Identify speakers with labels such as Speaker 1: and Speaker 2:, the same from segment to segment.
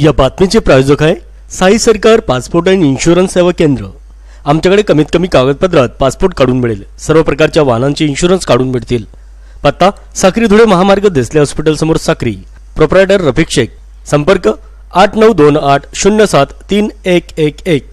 Speaker 1: या बातमीचे प्रायोजक आहे साई सरकार पासपोर्ट आणि इन्शुरन्स सेवा केंद्र. आमच्याकडे कमीत कमी कागदपत्रात पासपोर्ट काढून मिळेल. सर्व प्रकारच्या वाहनांचे इन्शुरन्स काढून मिळतील. पत्ता साक्री धुळे महामार्ग देसले हॉस्पिटल समोर साक्री. प्रोप्रायटर रफिक शेख. संपर्क आठ नऊ दोन आठ शून्य सात तीन एक एक एक.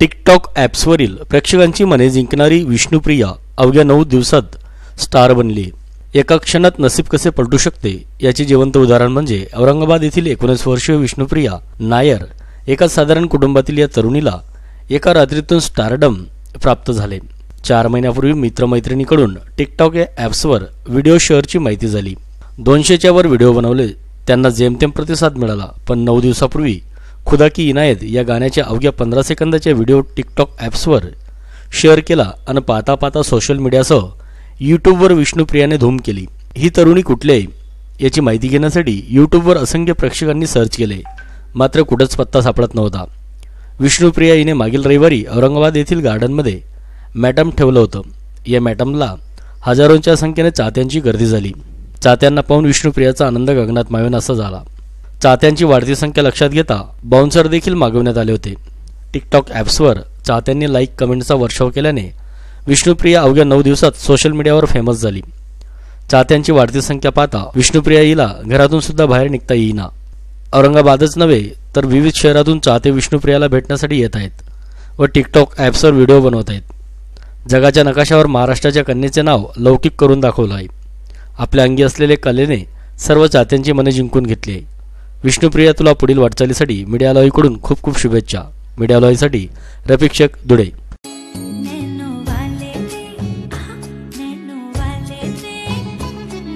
Speaker 1: टिकटॉक ॲप्सवरील प्रेक्षकांची मने जिंकणारी विष्णुप्रिया अवघ्या नऊ दिवसात स्टार बनली. एका क्षणात नसीब कसे पलटू शकते? याचे जिवंत उदाहरण म्हणजे औरंगाबाद येथील एकोणीस वर्षीय विष्णुप्रिया नायर एका साधारण कुटुंबातील या तरुणीला एका रात्रीतून स्टारडम प्राप्त झाले. चार महिन्यापूर्वी मित्रमैत्रिणीकडून टिकटॉक या ॲप्सवर व्हिडिओ शेअरची माहिती झाली. दोनशेच्या वर व्हिडिओ बनवले त्यांना जेमतेम प्रतिसाद मिळाला पण नऊ दिवसापूर्वी खुदा की इनायत या गाण्याच्या अवघ्या पंधरा सेकंदाच्या व्हिडिओ टिकटॉक ॲप्सवर शेअर केला आणि पाहता पाहता सोशल मीडियासह यूट्यूबवर विष्णुप्रियाने धूम केली. ही तरुणी कुठली आहे? याची माहिती घेण्यासाठी यूट्यूबवर असंख्य प्रेक्षकांनी सर्च केले. मात्र कुठंच पत्ता सापडत नव्हता. विष्णुप्रिया हिने मागील रविवारी औरंगाबाद येथील गार्डनमध्ये मॅटम ठेवलं होतं. या मॅटमला हजारोंच्या संख्येने चाहत्यांची गर्दी झाली. चाहत्यांना पाहून विष्णुप्रियाचा आनंद गगनात मावेन असा झाला. चाहत्यांची वाढती संख्या लक्षात घेता बाउन्सर देखील मागवण्यात आले होते. टिकटॉक ॲप्सवर चाहत्यांनी लाईक कमेंटचा वर्षाव केल्याने विष्णुप्रिया अवघ्या नऊ दिवसात सोशल मीडियावर फेमस झाली. चाहत्यांची वाढती संख्या पाहता विष्णुप्रिया हिला घरातून सुद्धा बाहेर निघता येईना. औरंगाबादच नव्हे तर विविध शहरातून चाहते विष्णुप्रियाला भेटण्यासाठी येत आहेत व टिकटॉक ॲप्सवर व्हिडिओ बनवत आहेत. जगाच्या नकाशावर महाराष्ट्राच्या कन्येचे नाव लौकिक करून दाखवलं आहे. आपल्या अंगी असलेले कलेने सर्व चाहत्यांची मने जिंकून घेतली आहे. विष्णुप्रिया तुला पुढील वाटचालीसाठी मीडिया लॉईकडून खूप खूप शुभेच्छा. मीडिया लॉईसाठी रफिक शेख दुडे.
Speaker 2: नैनो वाले ने आहा, नैनो वाले ने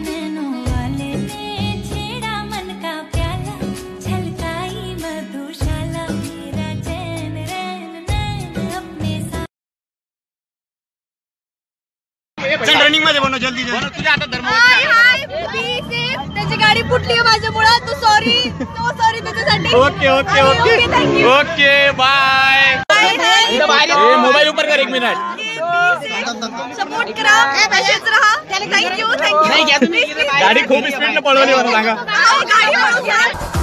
Speaker 2: नैनो वाले ने छेड़ा मन का प्याला छलकाई मधुशाला मेरा चैन रैन नैन अपने साथ
Speaker 3: चल रनिंगमध्ये बनव जल्दी जल्दी. तुझ्या आता धर्म
Speaker 4: हाय हाय बी सेफ त्याची गाडी फुटली आहे
Speaker 3: okay okay okay okay bye ए मोबाइल ऊपर कर एक मिनट
Speaker 4: सपोर्ट करा. रहा. थैंक यू थैंक यू
Speaker 3: गाड़ी खूब स्पीड में पड़ोने वाला
Speaker 4: गाडी